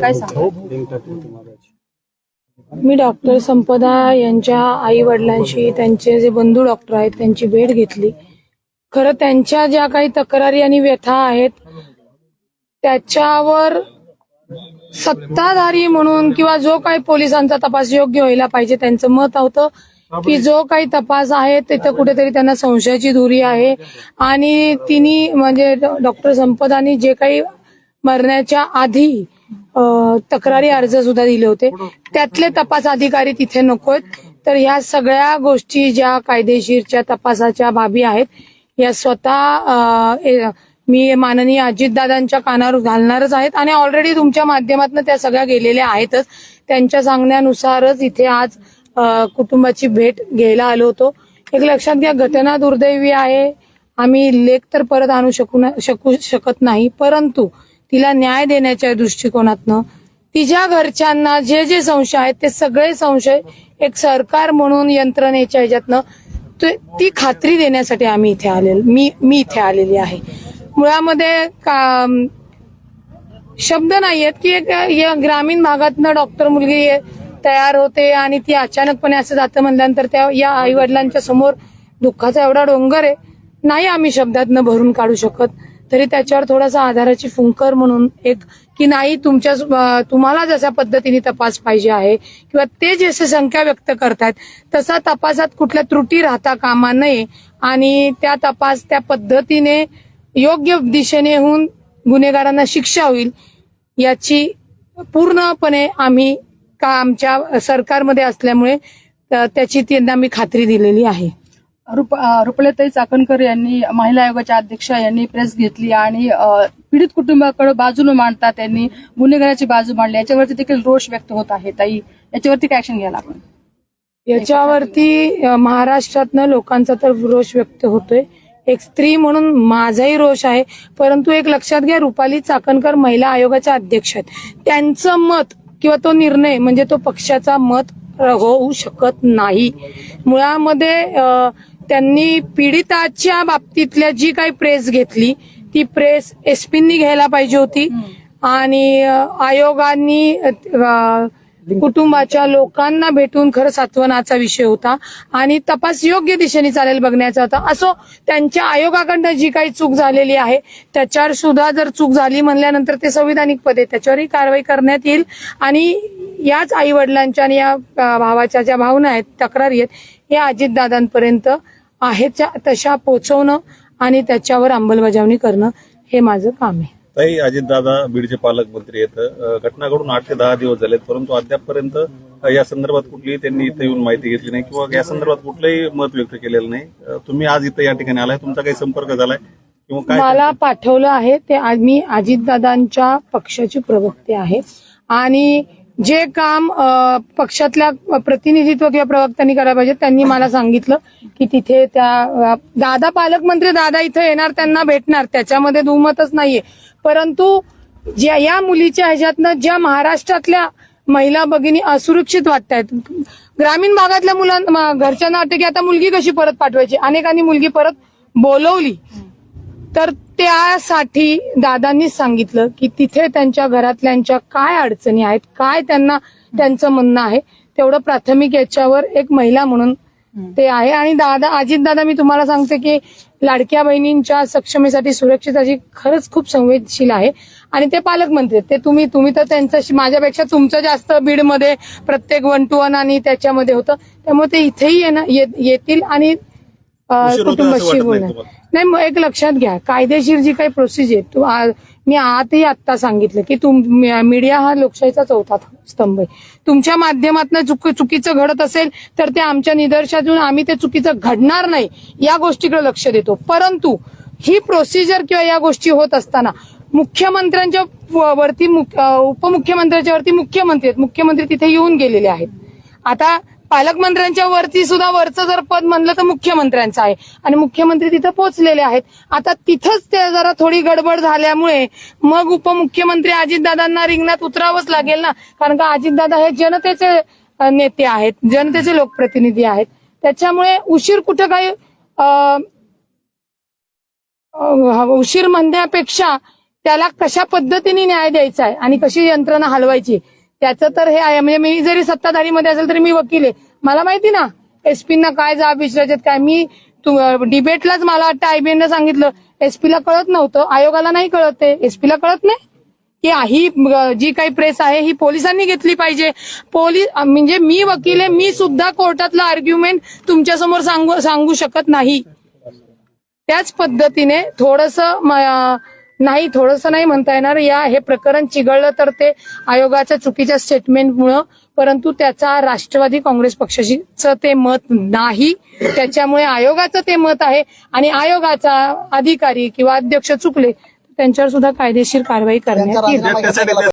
काय सांगा मी डॉक्टर संपदा यांच्या आई वडिलांशी त्यांचे जे बंधू डॉक्टर आहेत त्यांची भेट घेतली. खरं त्यांच्या ज्या काही तक्रारी आणि व्यथा आहेत त्याच्यावर सत्ताधारी म्हणून किंवा जो काही पोलिसांचा तपास योग्य व्हायला पाहिजे त्यांचं मत होतं की जो काही तपास आहे तिथं कुठेतरी त्यांना संशयाची धुरी आहे. आणि तिने म्हणजे डॉक्टर संपदानी जे काही मरण्याच्या आधी तक्रारी अर्ज सुद्धा दिले होते. त्यातले तपास अधिकारी तिथे नकोत तर ह्या सगळ्या गोष्टी ज्या कायदेशीरच्या तपासाच्या बाबी आहेत या स्वतः मी माननीय अजितदादांच्या कानावर घालणारच आहेत आणि ऑलरेडी तुमच्या माध्यमातून त्या सगळ्या गेलेल्या आहेतच. त्यांच्या सांगण्यानुसारच इथे आज कुटुंबाची भेट घ्यायला आलो होतो. एक लक्षात घ्या घटना दुर्दैवी आहे. आम्ही लेख तर परत आणू शकू शकू शकत नाही. परंतु तिला न्याय देण्याच्या दृष्टिकोनातनं तिच्या घरच्यांना जे जे संशय आहेत ते सगळे संशय एक सरकार म्हणून यंत्रणेच्या ह्याच्यातनं ती खात्री देण्यासाठी आम्ही इथे आलेलो मी मी इथे आलेली आहे. मुळामध्ये का शब्द नाही आहेत की एक या ग्रामीण भागातनं डॉक्टर मुलगी तयार होते आणि ती अचानकपणे असं जातं म्हणल्यानंतर त्या या आई वडिलांच्या समोर दुःखाचा एवढा डोंगर आहे नाही आम्ही शब्दातनं भरून काढू शकत. तरी त्याच्यावर थोडासा आधाराची फुंकर म्हणून एक की नाही तुमच्या तुम्हाला जशा पद्धतीने तपास पाहिजे आहे किंवा ते जसे संख्या व्यक्त करतात तसा तपासात कुठल्या त्रुटी राहता कामा नये आणि त्या तपास त्या पद्धतीने योग्य दिशेने होऊन गुन्हेगारांना शिक्षा होईल याची पूर्णपणे आम्ही का आमच्या सरकारमध्ये असल्यामुळे त्याची त्यांना मी खात्री दिलेली आहे. रुप रुपलेताई चाकणकर यांनी महिला आयोगाच्या अध्यक्षा यांनी प्रेस घेतली आणि पीडित कुटुंबाकडे बाजून मांडतात त्यांनी गुन्हेगाराची बाजू मांडली. याच्यावरती देखील रोष व्यक्त होत आहे. ताई याच्यावरती काय ऍक्शन घ्यायला आपण? याच्यावरती महाराष्ट्रातनं लोकांचा तर रोष व्यक्त होतोय. एक स्त्री म्हणून माझाही रोष आहे. परंतु एक लक्षात घ्या रुपाली चाकणकर महिला आयोगाच्या अध्यक्ष आहेत. त्यांचं मत किंवा तो निर्णय म्हणजे तो पक्षाचा मत होऊ शकत नाही. मुळामध्ये त्यांनी पीडिताच्या बाबतीतल्या जी काही प्रेस घेतली ती प्रेस एसपींनी घ्यायला पाहिजे होती. आणि आयोगांनी कुटुंबाच्या लोकांना भेटून खरं सात्वनाचा विषय होता. आणि तपास योग्य दिशेने चालेल बघण्याचा होता. असो त्यांच्या आयोगाकडनं जी काही चूक झालेली आहे त्याच्यावर सुद्धा जर चूक झाली म्हणल्यानंतर ते संविधानिक पद त्याच्यावरही कारवाई करण्यात येईल. आणि याच आई वडिलांच्या आणि या भावाच्या ज्या भावना आहेत तक्रारी आहेत या अजितदादांपर्यंत आहेत त्या तशा पोचवणं आणि त्याच्यावर अंमलबजावणी करणं हे माझं काम आहे. ताई अजितदादा बीडचे पालकमंत्री आहेत. घटना घडून आठ ते दहा दिवस झालेत परंतु अद्यापपर्यंत या संदर्भात कुठलीही त्यांनी इथं येऊन माहिती घेतली नाही किंवा या संदर्भात कुठलंही मत व्यक्त केलेलं नाही. तुम्ही आज इथं या ठिकाणी आलाय. तुमचा काही संपर्क झालाय किंवा काय मला पाठवलं आहे ते मी अजितदादांच्या पक्षाची प्रवक्ते आहे. आणि जे काम पक्षातल्या प्रतिनिधित्व किंवा प्रवक्त्यांनी करायला पाहिजे त्यांनी मला सांगितलं की तिथे त्या दादा पालकमंत्री दादा इथं येणार त्यांना भेटणार त्याच्यामध्ये दुमतच नाहीये. परंतु ज्या या मुलीच्या ह्याच्यातनं ज्या महाराष्ट्रातल्या महिला भगिनी असुरक्षित वाटतायत ग्रामीण भागातल्या मुलांना घरच्यांना वाटतं की आता मुलगी कशी परत पाठवायची? अनेकांनी मुलगी परत बोलवली. तर त्यासाठी दादांनी सांगितलं की तिथे त्यांच्या घरातल्यांच्या काय अडचणी आहेत काय त्यांना त्यांचं म्हणणं आहे तेवढं प्राथमिक याच्यावर एक महिला म्हणून ते आहे आणि दादा अजित दादा मी तुम्हाला सांगते की लाडक्या बहिणींच्या सक्षमीसाठी सुरक्षिताची खरंच खूप संवेदनशील आहे आणि ते पालकमंत्री आहेत. ते तुम्ही तुम्ही तर त्यांच्याशी माझ्यापेक्षा तुमचं जास्त बीडमध्ये प्रत्येक वन टू वन आणि त्याच्यामध्ये होतं त्यामुळे ते इथेही येणं- येतील आणि कुटुंबाशी बोलणार? नाही मग एक लक्षात घ्या. कायदेशीर जी काही प्रोसिजर तू मी आतही आत्ता सांगितलं की तुम मीडिया हा लोकशाहीचा चौथा स्तंभ आहे. तुमच्या माध्यमातून चुक चुकीचं घडत असेल तर ते आमच्या निदर्शनातून आम्ही ते चुकीचं घडणार नाही या गोष्टीकडे लक्ष देतो. परंतु ही प्रोसिजर किंवा या गोष्टी होत असताना मुख्यमंत्र्यांच्या व- वरती मुख- उपमुख्यमंत्र्यांच्या वरती मुख्यमंत्री आहेत. मुख्यमंत्री तिथे येऊन गेलेले आहेत. आता पालकमंत्र्यांच्या वरती सुद्धा वरचं जर पद म्हणलं तर मुख्यमंत्र्यांचं आहे. आणि मुख्यमंत्री तिथं पोहोचलेले आहेत. आता तिथंच ते जरा थोडी गडबड झाल्यामुळे मग उपमुख्यमंत्री अजितदादांना रिंगणात उतरावंच लागेल ना? कारण का अजितदादा हे जनतेचे नेते आहेत. जनतेचे लोकप्रतिनिधी आहेत. त्याच्यामुळे उशीर कुठं काही उशीर म्हणण्यापेक्षा त्याला कशा पद्धतीने न्याय द्यायचा आहे आणि कशी यंत्रणा हलवायची? त्याचं तर हे आहे. म्हणजे मी जरी सत्ताधारीमध्ये असेल तरी मी वकील आहे. मला माहिती ना एसपींना काय जाब विचारायचे काय? मी डिबेटलाच मला वाटतं आयबीएन सांगितलं. एसपीला कळत नव्हतं. आयोगाला नाही कळत ते. एसपीला कळत नाही? की ही जी काही प्रेस आहे ही पोलिसांनी घेतली पाहिजे. पोलीस म्हणजे मी वकील आहे मी सुद्धा कोर्टातलं आर्ग्युमेंट तुमच्यासमोर सांगू सांगू शकत नाही. त्याच पद्धतीने थोडस नाही थोडस नाही म्हणता येणार. या हे प्रकरण चिघळलं तर ते आयोगाच्या चुकीच्या स्टेटमेंटमुळं परंतु त्याचा राष्ट्रवादी काँग्रेस पक्षाचं ते मत नाही. त्याच्यामुळे आयोगाचं ते मत आहे आणि आयोगाचा अधिकारी किंवा अध्यक्ष चुकले त्यांच्यावर सुद्धा कायदेशीर कारवाई करण्यात येईल.